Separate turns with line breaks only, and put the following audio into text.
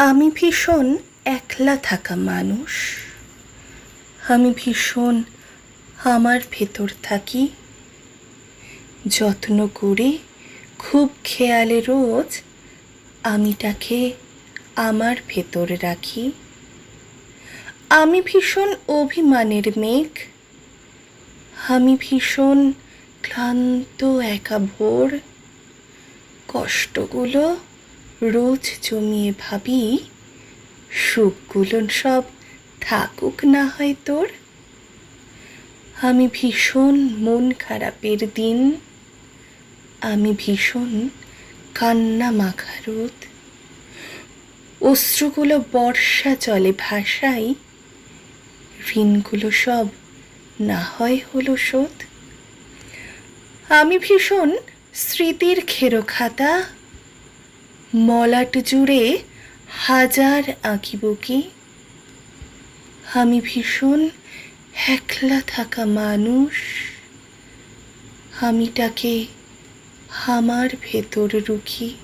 আমি ভীষণ একলা থাকা মানুষ। আমি ভীষণ আমার ভেতর থাকি। যত্ন করে, খুব খেয়ালে রোজ আমি তাকে আমার ভেতর রাখি। আমি ভীষণ অভিমানের মেঘ। আমি ভীষণ ক্লান্ত একা ভোর কষ্টগুলো রোজ জমিয়ে ভাবি সুখগুলো সব থাকুক না হয় তোর। আমি ভীষণ মন খারাপের দিন, আমি ভীষণ কান্না মাখা রোদ। অশ্রুগুলো বর্ষা চলে ভাষাই ঋণগুলো সব না হয় হলো শোধ। আমি ভীষণ স্মৃতির খেরো খাতা মলাট জুড়ে হাজার আঁকি কি? আমি ভীষণ হ্যাকলা থাকা মানুষ। আমিটাকে আমার ভেতর রুখি।